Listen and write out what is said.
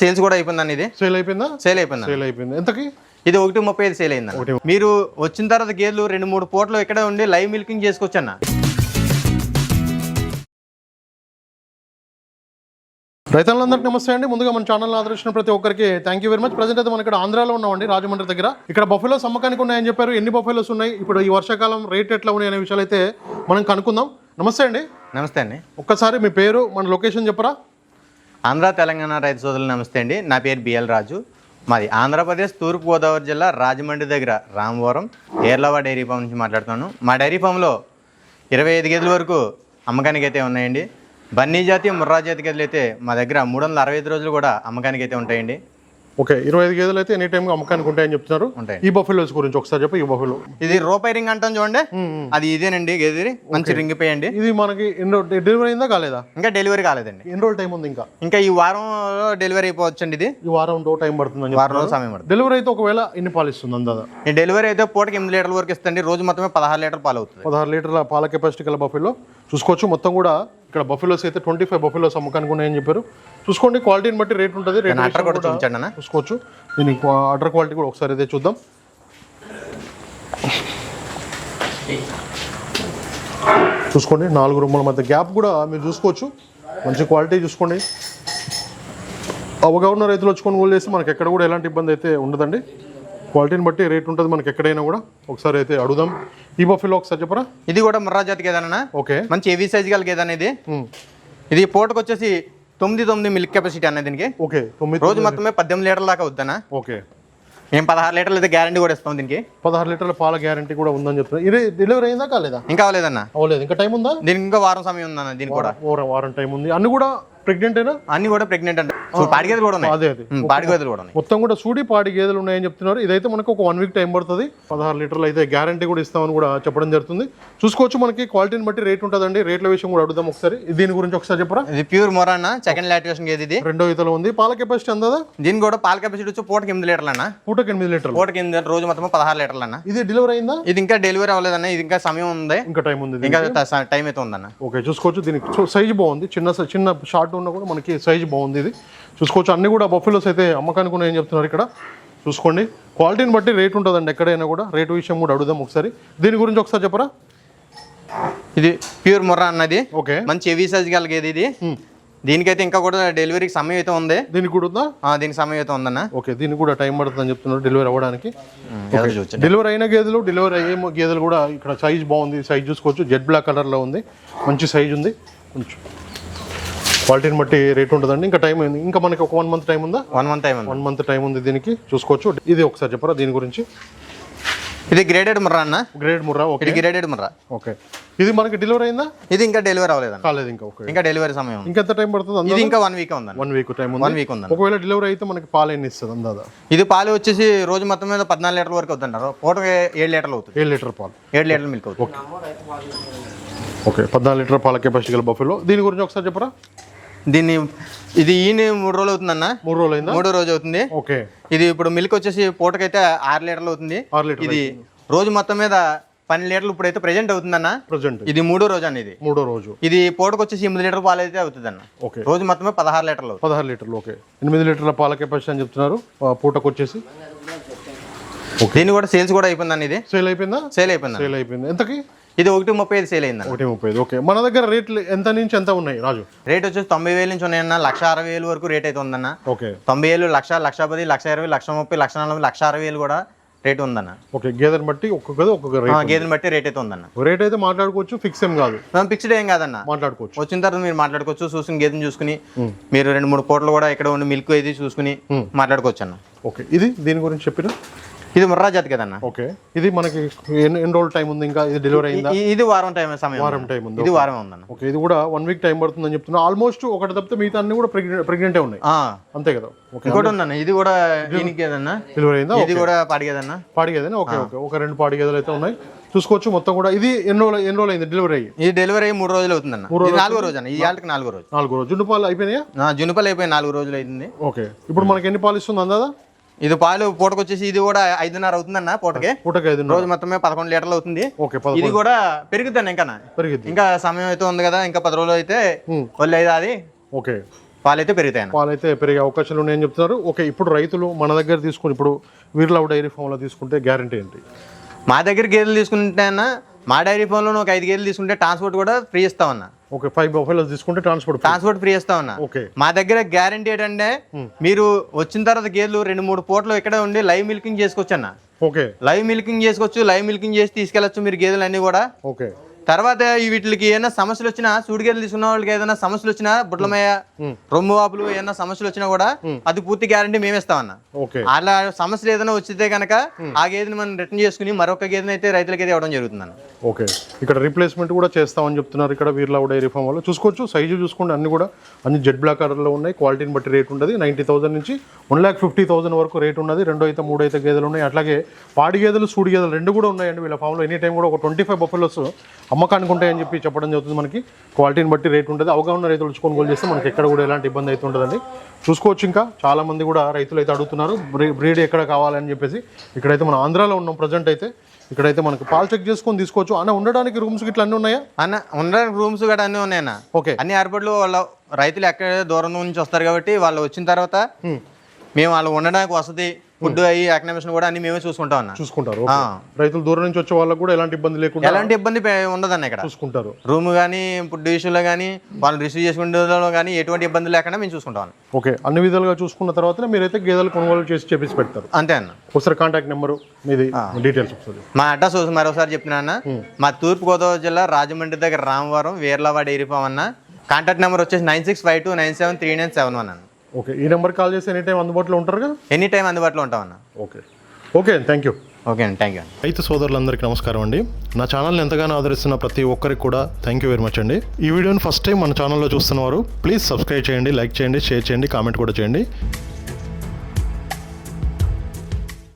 Sales కూడా అయిపోయిందండి ఇది. సేల్ అయిపోయిందా? సేల్ అయిపోయింది సేల్ అయిపోయింది. ఎంతకి? ఇది ఒకటి ముప్పై ఐదు సేల్ అయింది మీరు వచ్చిన తర్వాత గేదెలు రెండు మూడు పూటలు ఇక్కడే ఉండి లైవ్ మిల్కింగ్ చేసుకోవచ్చు అన్న రైతులందరికీ నమస్తే అండి. ముందుగా మన ఛానల్ ఆదరించిన ప్రతి ఒక్కరికి thank you very much present అయితే మనం ఇక్కడ ఆంధ్రాలో ఉన్నామండి రాజమండ్రి దగ్గర. ఇక్కడ బఫెలోస్ అమ్మకానికి ఉన్నాయని చెప్పారు. ఎన్ని బఫెలోస్ ఉన్నాయి? ఇప్పుడు ఈ వర్షాకాలం రేట్ ఎట్లా ఉన్నాయి అనే విషయాలు అయితే మనం కనుక్కుందాం. నమస్తే అండి. నమస్తే అండి. ఒక్కసారి మీ పేరు మన లొకేషన్ చెప్పరా? ఆంధ్ర తెలంగాణ రైతు సోదరులు నమస్తే అండి. నా పేరు బిఎల్ రాజు. మాది ఆంధ్రప్రదేశ్ తూర్పుగోదావరి జిల్లా రాజమండ్రి దగ్గర రామవరం ఏర్లవా డైరీ ఫామ్ నుంచి మాట్లాడుతున్నాను. మా డైరీ ఫామ్లో ఇరవై ఐదు గేదెల వరకు అమ్మకానికి అయితే ఉన్నాయండి. బన్నీ జాతి ముర్రా జాతి గేదెలు అయితే మా దగ్గర మూడు వందల అరవై ఐదు రోజులు కూడా అమ్మకానికి అయితే ఉంటాయండి. ఓకే ఇరవై ఐదు గేదెలు అయితే ఎనీ టైం అమ్మకానికి ఉంటాయని చెప్తున్నారు. ఉంటాయండి. ఈ బఫెలోస్ గురించి ఒకసారి చెప్పు ఈ బఫెలో. ఇది రూపాయి రింగ్ అంటాం చూడండి. అది ఇదేనండి గేదె మంచి రింగ్ పే అండి ఇది మనకి డెలివరీ అయిందా కాలేదా? ఇంకా డెలివరీ కాలేదండి. ఎన్ని రోజులు టైం ఉంది ఇంకా? ఇంకా ఈ వారంలో డెలివరీ అయిపోవచ్చండి ఇది. ఈ వారం టో టైం పడుతుందని వారం రోజులు సమయం పడుతుంది. డెలివరీ అయితే ఒకవేళ ఎన్ని పాలు ఇస్తుంది అందాదా? ఈ డెలివరీ అయితే పూటకి ఎనిమిది లీటర్ల వరకు ఇస్తుంది రోజు మొత్తమే పదహారు లీటర్ పాలు అవుతుంది. పదహారు లీటర్ల పాల కెపాసిటీ గల బఫెలో చూసుకోవచ్చు. మొత్తం కూడా ఇక్కడ బఫెలోస్ అయితే ట్వంటీ ఫైవ్ బఫెలోస్ అమ్మకానికి ఉన్నాయని చెప్పారు. చూసుకోండి క్వాలిటీని బట్టి రేట్ ఉంటుంది. రేట్ అట్టర్ కూడా చూపించండి అన్న. చూసుకోవచ్చు. దీని అటర్ క్వాలిటీ కూడా ఒకసారి అయితే చూద్దాం. చూసుకోండి నాలుగు రూముల మధ్య గ్యాప్ కూడా మీరు చూసుకోవచ్చు. మంచి క్వాలిటీ చూసుకోండి. అవగాహన రైతులు వచ్చి కొనుగోలు చేస్తే మనకి ఎక్కడ కూడా ఎలాంటి ఇబ్బంది అయితే ఉండదండి. క్వాలిటీని బట్టి రేట్ ఉంటుంది మనకి ఎక్కడైనా కూడా. ఒకసారి అయితే అడుగుదాం. ఈ బఫెలో ఒకసారి చెప్పరా? ఇది కూడా ముర్రా జాతి ఓకే. మంచి హెవీ సైజ్ గల గేదె అనేది ఇది పూటకు వచ్చేసి తొమ్మిది తొమ్మిది మిల్క్ కెపాసిటీ అన్నది దీనికి. ఓకే తొమ్మిది రోజు మొత్తమే పద్దెనిమిది లీటర్ల దాకా అవుతానా ఓకే. మేము పదహారు లీటర్లు అయితే గ్యారంటీ కూడా ఇస్తాం దీనికి? పదహారు లీటర్ల పాల గ్యారంటీ కూడా ఉందని చెప్తున్నారు. ఇది డెలివరీ అయిందా కాలేదా? ఇంకా అవ్వలేదన్న. అవ్వలేదు. ఇంకా టైం ఉందా? దీనికి ఇంకా వారం సమయం ఉందన్న దీనికి కూడా. వారం టైం ఉంది. అన్ని కూడా ప్రెగ్నెంట్ అయినా అన్ని కూడా ప్రెగ్నెంట్ అంటే. పాడి గేదెలు కూడా ఉన్నాయి. అదే పాడి గేదెలు కూడా ఉన్నాయి. మొత్తం కూడా సూడి పాడి గేదెలు ఉన్నాయని చెప్తున్నారు. ఇదైతే మనకు ఒక వన్ వీక్ టైం పడుతుంది. పదహారు లీటర్లు అయితే గ్యారంటీ కూడా ఇస్తామని కూడా చెప్పడం జరుగుతుంది. చూసుకోవచ్చు మనకి క్వాలిటీని బట్టి రేట్ ఉంటుందండి. రేట్ల విషయం కూడా అడుగుదాం ఒకసారి. దీని గురించి ఒకసారి చెప్పరా? ఇది ప్యూర్ మొరా అన్న సెకండ్ లాక్టేషన్ గేదె ఇది. రెండో ఇతలో ఉంది. పాల కెపాసిటీ అందా? దీనికి కూడా పాల కెపాసిటీ వచ్చి పూటకి ఎనిమిది లీటర్లు అన్న పూటకి ఎనిమిది లీటర్లు. పూటకి ఎనిమిది రోజు మొత్తం పదహారు లీటర్లు అన్న ఇది డెలివరీ అయిందా? ఇది ఇంకా డెలివరీ అవ్వలేదన్న ఇది ఇంకా సమయం ఉంది. ఇంకా టైం ఉంది ఇంకా ట- అయితే ఉందన్న. ఓకే చూసుకోవచ్చు. దీనికి సైజ్ బాగుంది. చిన్న చిన్న షార్ట్ ఉన్నా కూడా మనకి సైజ్ బాగుంది ఇది. చూసుకోవచ్చు. అన్ని కూడా బఫెలోస్ అయితే అమ్మకానికి ఉన్నాయని చెప్తున్నారు ఇక్కడ? చూసుకోండి. క్వాలిటీని బట్టి రేట్ ఉంటుందండి ఎక్కడైనా కూడా. రేటు విషయం కూడా అడుగుదాం ఒకసారి. దీని గురించి ఒకసారి చెప్పరా? ఇది ప్యూర్ ముర్రా అన్నది. ఓకే. మంచి హెవీ సైజ్ కలిగేది ఇది. దీనికైతే ఇంకా కూడా డెలివరీకి సమయం అయితే ఉంది. దీనికి కూడా ఉందా? దీనికి సమయం అయితే ఉందన్న. ఓకే. దీనికి కూడా టైం పడుతుందని చెప్తున్నారు డెలివరీ అవ్వడానికి. డెలివరీ అయిన గేదెలు డెలివరీ అయ్యే గేదెలు కూడా ఇక్కడ సైజ్ బాగుంది. సైజ్ చూసుకోవచ్చు. జెడ్ బ్లాక్ కలర్లో ఉంది. మంచి సైజ్ ఉంది. కొంచెం క్వాలిటీని బట్టి రేట్ ఉంటుందండి. ఇంకా టైం అయింది ఇంకా మనకి ఒక వన్ మంత్ టైం ఉందా? వన్ మంత్ టైం ఉంది. వన్ మంత్ టైం ఉంది దీనికి. చూసుకోవచ్చు. ఇది ఒకసారి చెప్పరా? దీని గురించి? ఇది గ్రేడెడ్ ముర్రా అన్న. Grade Murrah okay. ఇది గ్రేడెడ్ ముర్రా. ఓకే. ఇది మనకి డెలివరీ అయిందా? ఇది ఇంకా డెలివరీ అవ్వలేదన్న. కాలేదు ఇంకా ఓకే. ఇంకా డెలివరీ సమయం ఉంది. ఇంకెంత టైం పడుతుంది అందా ఇది ఇంకా వన్ వీక్ ఉందన్న. వన్ వీక్ టైం వన్ ఉంది వీక్ ఉందన్న. ఒకవేళ డెలివరీ అయితే మనకి పాలు ఎన్ని ఇస్తుంది అందాదా ఇది పాలు వచ్చేసి రోజు మొత్తం మీద పద్నాలుగు లీటర్ల వరకు అవుతుంటారు పూటకి ఏడు లీటర్లు అవుతుంది. ఏడు లీటర్ పాలు. ఏడు లీటర్ల మిల్క్ అవుతుంది. ఓకే. పద్నాలుగు లీటర్ పాల కెపాసిటీ గల బఫెలో దీని గురించి ఒకసారి చెప్పరా? దీన్ని ఇది ఈయన మూడు రోజులు అవుతుందన్న? మూడు రోజులు అయిందా? మూడో రోజు అవుతుంది. ఓకే. ఇది ఇప్పుడు మిల్క్ వచ్చేసి పూటకైతే ఆరు లీటర్లు అవుతుంది. ఆరు లీటర్ ఇది రోజు మొత్తం మీద పన్నెండు లీటర్లు ఇప్పుడైతే ప్రెజెంట్ అవుతుందన్న? ప్రజెంట్ ఇది మూడో రోజు అన్న ఇది. మూడో రోజు. ఇది పూటకు వచ్చేసి ఎనిమిది లీటర్ పాలు అయితే అవుతుంది అన్న ఓకే. రోజు మొత్తమే పదహారు లీటర్లు పదహారు లీటర్లు ఓకే. ఎనిమిది లీటర్ల పాల కెపాసిటీ అని చెప్తున్నారు. పూటకు వచ్చేసి. దీన్ని కూడా సేల్స్ కూడా అయిపోయిందన్న ఇది. సేల్ అయిపోయిందా? సేల్ అయిపోయింది సేల్ అయిపోయింది. ఎంతకి? ఇది ఒకటి ముప్పై ఐదు సేల్ అయిందన్న. ఒకటి ముప్పై ఐదు. ఓకే. మన దగ్గర రేట్లు ఎంత నుంచి ఎంత ఉన్నాయి రాజు? రేట్ వచ్చేసి తొంభై వేల నుంచి ఉన్నాయన్న. లక్ష అరవై వేలు వరకు రేట్ అయితే ఉందన్న. ఓకే. తొంభై వేలు లక్ష లక్ష పది లక్ష ఇరవై లక్ష ముప్పై లక్ష నలభై లక్ష అరవై వేలు కూడా రేట్ ఉందన్న. ఓకే. గేదెని బట్టి ఒక్కొక్కది ఒక్కొక్క రేట్ గేదెని బట్టి రేట్ అయితే ఉందన్న. రేట్ అయితే మాట్లాడుకోవచ్చు ఫిక్స్ ఏం కాదు. ఫిక్స్డ్ ఏం కాదన్న. మాట్లాడుకోవచ్చు. వచ్చిన తర్వాత మీరు మాట్లాడుకోవచ్చు చూసుకుని గేదెని చూసుకుని మీరు రెండు మూడు పూటలు కూడా ఇక్కడ ఉండి మిల్క్ ఇది చూసుకుని మాట్లాడుకోవచ్చు అన్న ఓకే. ఇది దీని గురించి చెప్పిన ఇది ముర్రా జాతి కదన్న? ఓకే. ఇది మనకి ఎన్ని రోజులు టైం ఉంది ఇంకా? ఇది డెలివరీ అయిందా? ఇది వారం టైం సమయం వారం. టైం ఉంది. ఇది వారం ఉందన్న. ఓకే ఇది కూడా వన్ వీక్ టైం పడుతుందని చెప్తున్నా. ఆల్మోస్ట్ ఒకటి తప్పితే మిగతా అన్ని కూడా ప్రెగ్నెంట్ ప్రెగ్నెంటే ఉన్నాయి. అంతే కదా. ఇంకోటి ఉందన్న ఇది కూడా దీనికి ఏదన్నా? డెలివరీ అయిందా? ఇది కూడా పాడిగేదన్న పాడి గేదెనా ఓకే ఓకే. ఒక రెండు పాడి గేదెలు అయితే ఉన్నాయి. చూసుకోవచ్చు మొత్తం కూడా. ఇది ఎన్ని రోజులు ఎన్ని రోజులు అయింది డెలివరీ అయ్యి? ఇది డెలివరీ అయ్యి మూడు రోజులు అవుతుందన్న. నాలుగో రోజు అన్న ఈ ఏళ్ళకి నాలుగో రోజు. నాలుగు రోజులు జున్ను పాలు అయిపోయినాయా? ఆ, జునుపలు అయిపోయి నాలుగు రోజులు అయింది. ఓకే. ఇప్పుడు మనకి ఎన్ని పాలు ఇస్తుంది అందాదా? ఇది పాలు పూటకు వచ్చేసి ఇది కూడా ఐదున్నర అవుతుందన్న పూటకి? పూటకి ఐదు రోజు మొత్తమే పదకొండు లీటర్లు అవుతుంది. ఇది కూడా పెరుగుతాను ఇంకా పెరిగిద్ది ఇంకా సమయం అయితే ఉంది కదా ఇంకా పది రోజులు అయితే అయితే అది ఓకే. పాలైతే పెరుగుతాయి పాలైతే పెరిగే అవకాశాలు ఉన్నాయని చెప్తున్నారు. ఓకే ఇప్పుడు రైతులు మన దగ్గర తీసుకుని ఇప్పుడు వీర్లవ్ డైరీ ఫామ్లో తీసుకుంటే గ్యారంటీ ఏంటి? మా దగ్గర గేదెలు తీసుకుంటే అన్న మా డైరీ ఫోన్లో ఒక ఐదు గేదెలు తీసుకుంటే ట్రాన్స్పోర్ట్ కూడా ఫ్రీ ఇస్తామన్నా ఓకే ఫైవ్ బఫెలోస్ తీసుకుంటే ట్రాన్స్పోర్ట్ ట్రాన్స్పోర్ట్ ఫ్రీ ఇస్తామన్నా ఓకే. మా దగ్గర గ్యారంటీ ఏంటంటే మీరు వచ్చిన తర్వాత గేదెలు రెండు మూడు పూటలు ఇక్కడే ఉండి లైవ్ మిల్కింగ్ చేసుకోవచ్చు అన్న. ఓకే. లైవ్ మిల్కింగ్ చేసుకోవచ్చు లైవ్ మిల్కింగ్ చేసి తీసుకెళ్ళచ్చు మీరు గేదెలు అన్ని కూడా. ఓకే. తర్వాత వీటికి ఏమైనా సమస్యలు వచ్చినా సూడి గేదెలు తీసుకున్న వాళ్ళకి ఏదైనా సమస్యలు వచ్చినా బుడ్లమయ్య రొమ్ము వాపులు ఏమైనా సమస్యలు వచ్చినా కూడా అది పూర్తి గ్యారంటీ మేము ఇస్తామన్న అలా సమస్యలు ఏదైనా వచ్చితే కనుక ఆ గేదెని మనం రిటర్న్ చేసుకుని మరొక గేదెని అయితే రైతులకి అయితే ఇవ్వడం జరుగుతుందన్న. ఓకే. ఇక్కడ రీప్లేస్మెంట్ కూడా చేస్తామని చెప్తున్నారు. ఇక్కడ వీర్లవ్ డైరీ ఫామ్ వాళ్ళు చూసుకోవచ్చు సైజు చూసుకోండి అన్ని కూడా. అన్ని జెడ్ బ్లాక్ కలర్లో ఉన్నాయి. క్వాలిటీని బట్టి రేట్ ఉంటుంది నైంటీ థౌసండ్ నుంచి వన్ ల్యాక్ ఫిఫ్టీ థౌసండ్ వరకు రేట్ ఉన్నది. రెండో అయితే మూడు అయితే గేదెలు ఉన్నాయి. అట్లాగే పాడి గేదెలు సూడి గేదెలు రెండు కూడా ఉన్నాయండి వీళ్ళ ఫామ్లో ఎనీ టైం కూడా ఒక ట్వంటీ ఫైవ్ బఫెలోస్ అమ్మకానికి ఉంటాయని చెప్పి చెప్పడం జరుగుతుంది మనకి. క్వాలిటీని బట్టి రేట్ ఉంటుంది అవగాహన రైతులు కొనుగోలు చేస్తే మనకి ఎక్కడ కూడా ఎలాంటి ఇబ్బంది అయితే ఉండదండి. చూసుకోవచ్చు ఇంకా. చాలామంది కూడా రైతులు అయితే అడుగుతున్నారు. బ్రీడ్ ఎక్కడ కావాలని చెప్పేసి. ఇక్కడైతే మన ఆంధ్రాలో ఉన్నాం. ప్రజెంట్ అయితే ఇక్కడైతే మనకి పాలు చెక్ చేసుకొని తీసుకోవచ్చు. అన్న ఉండడానికి రూమ్స్ ఇట్లా అన్నీ ఉన్నాయా? అన్న ఉండడానికి రూమ్స్ కూడా అన్నీ ఉన్నాయన్న. ఓకే. అన్ని ఏర్పాట్లు వాళ్ళ రైతులు ఎక్కడ దూరం నుంచి వస్తారు కాబట్టి వాళ్ళు వచ్చిన తర్వాత మేము వాళ్ళు ఉండడానికి వసతి ఫుడ్ అయ్యి అకామిడేషన్ కూడా అన్ని మేమే చూసుకుంటాం అన్న చూసుకుంటారు. రైతులు దూరం నుంచి వచ్చే వాళ్ళకి కూడా ఎలాంటి ఇబ్బంది లేకుండా ఎలాంటి ఇబ్బంది ఉండదన్న ఇక్కడ. చూసుకుంటారు. రూమ్ కానీ ఫుడ్ విషయంలో కానీ వాళ్ళు రిసీవ్ చేసుకునే కానీ ఎటువంటి ఇబ్బంది లేకుండా మేము చూసుకుంటాం ఓకే అన్ని విధాలుగా చూసుకున్న తర్వాత మీరైతే గేదెలు కొనుగోలు చేసి చేపించి పెడతారు. అంతే అన్న. ఒకసారి కాంటాక్ట్ నెంబరు మీది ఒకసారి. మా అడ్రస్ మరోసారి చెప్తున్నా అన్న. మా తూర్పు గోదావరి జిల్లా రాజమండ్రి దగ్గర రామవరం వీర్లవా డైరీ ఫామ్ అన్న కాంటాక్ట్ నెంబర్ వచ్చేసి nine six five two nine seven three nine seven one అన్న. ఓకే ఈ నెంబర్ కాల్ చేసి ఎనీ టైం అందుబాటులో ఉంటారు కదా? ఎనీ టైం అందుబాటులో ఉంటాం అన్న. Okay. Okay thank you okay అండి థ్యాంక్ యూ అండి. రైతు సోదరులందరికీ నమస్కారం అండి. నా ఛానల్ని ఎంతగానో ఆదరిస్తున్న ప్రతి ఒక్కరికి కూడా థ్యాంక్ యూ వెరీ మచ్ అండి. ఈ వీడియోని ఫస్ట్ టైం మన ఛానల్లో చూస్తున్నవారు ప్లీజ్ సబ్స్క్రైబ్ చేయండి లైక్ చేయండి షేర్ చేయండి కామెంట్ కూడా చేయండి.